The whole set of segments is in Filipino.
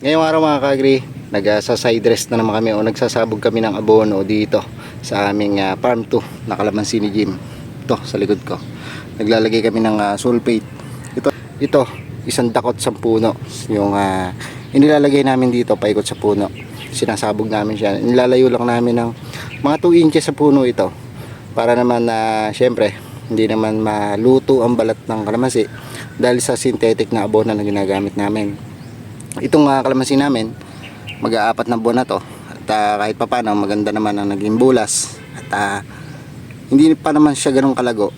Ngayong araw mga kagri, nagsa-side rest na naman kami o nagsasabog kami ng abono dito sa aming ah, farm 2 na Kalamansi ni Jim. Ito sa likod ko. Naglalagay kami ng ah, sulfate. Ito, ito isang dakot sa puno. Yung ah, inilalagay namin dito paikot sa puno. Sinasabog namin siya. Nilalayo lang namin ng mga 2 inches sa puno ito. Para naman na syempre hindi naman maluto ang balat ng kalamansi dahil sa synthetic na abono na ginagamit namin itong uh, kalamansi namin mag-aapat na buwan na to. At ah, kahit pa paano maganda naman ang naging bulas. At ah, hindi pa naman siya ganun kalago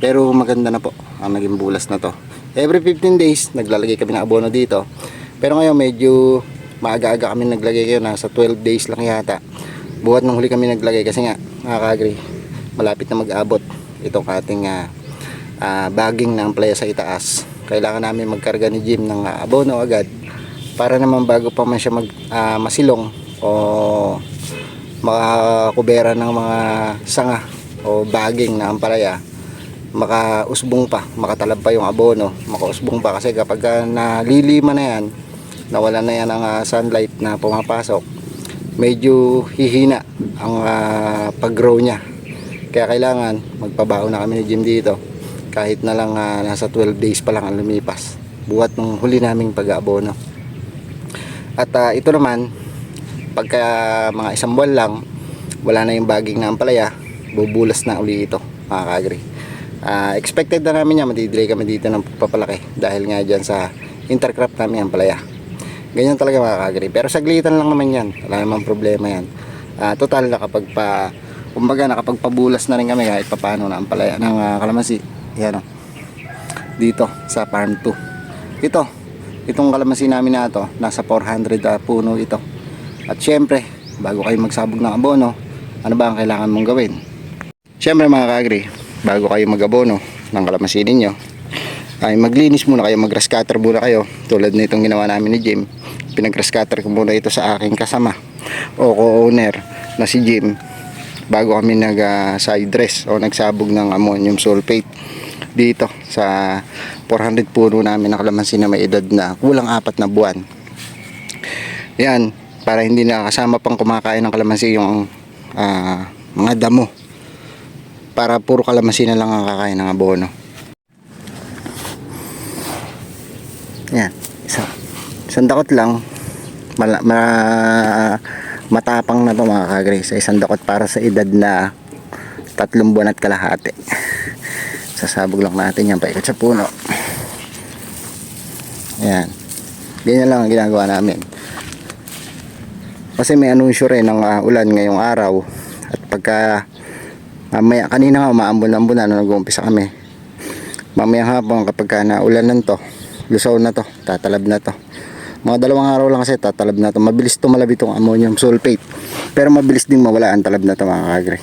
pero maganda na po ang naging bulas na to. Every 15 days naglalagay kami ng abono dito. Pero ngayon medyo maaga-aga kami naglagay kayo nasa 12 days lang yata. Buhat nung huli kami naglagay kasi nga nakaka-agree malapit na mag-abot itong ating ah, ah, bagging ng playa sa itaas. Kailangan namin magkarga ni Jim ng ah, abono agad para naman bago pa man siya mag ah, masilong o makakubera ng mga sanga o baging na ampalaya makausbong pa makatalab pa yung abono makausbong pa. Kasi kapag ah, nalilima na yan nawala na yan ang ah, sunlight na pumapasok medyo hihina ang ah, pag-grow niya. Kaya kailangan magpabaho na kami ni Jim dito. Kahit na lang ah, nasa 12 days pa lang ang lumipas. Buhat nung huli naming pag-aabono at ah, ito naman, pagka mga isang buwan lang, wala na yung baging na ampalaya, bubulas na uli ito, mga kagri. Ah, expected na namin yan, madidelay kami dito ng papalaki dahil nga dyan sa intercrop namin ang palaya. Ganyan talaga mga kagri. Pero saglitan lang naman yan, wala namang problema yan. Ah, total na kapag pa, kumbaga nakapagpabulas na rin kami kahit papaano na ang palaya ng ah, kalamansi. Yan o. Dito sa farm 2. Ito, itong kalamansi namin na ito, nasa 400 ah, puno ito. At syempre, bago kayo magsabog ng abono, ano ba ang kailangan mong gawin? Syempre mga kagri, bago kayo mag-abono ng kalamansi ninyo, ay maglinis muna kayo, mag-grass cutter muna kayo. Tulad na itong ginawa namin ni Jim. Pinag-grass cutter ko muna ito sa aking kasama o co-owner na si Jim bago kami nag ah, side dress o nagsabog ng ammonium sulfate dito sa 400 puno namin na kalamansi na may edad na kulang apat na buwan. Yan, para hindi na kasama pang kumakain ng kalamansi yung ah, mga damo. Para puro kalamansi na lang ang kakain ng abono. Yan, isa. Isang dakot lang. Mala, ma- matapang na to mga kagre sa isang dakot para sa edad na tatlong buwan at kalahati. Sasabog lang natin yan paikot sa puno. Yan. Ganyan lang ang ginagawa namin. Kasi may anunsyo rin ng ah, ulan ngayong araw. At pagka mamaya, kanina nga umaambon-ambon na nung nag-uumpisa kami. Mamaya hapon kapag ka naulanan to, lusaw na to, tatalab na to. Mga dalawang araw lang kasi tatalab na to. Mabilis tumalab itong ammonium sulfate. Pero mabilis din mawala ang talab na to mga kagre.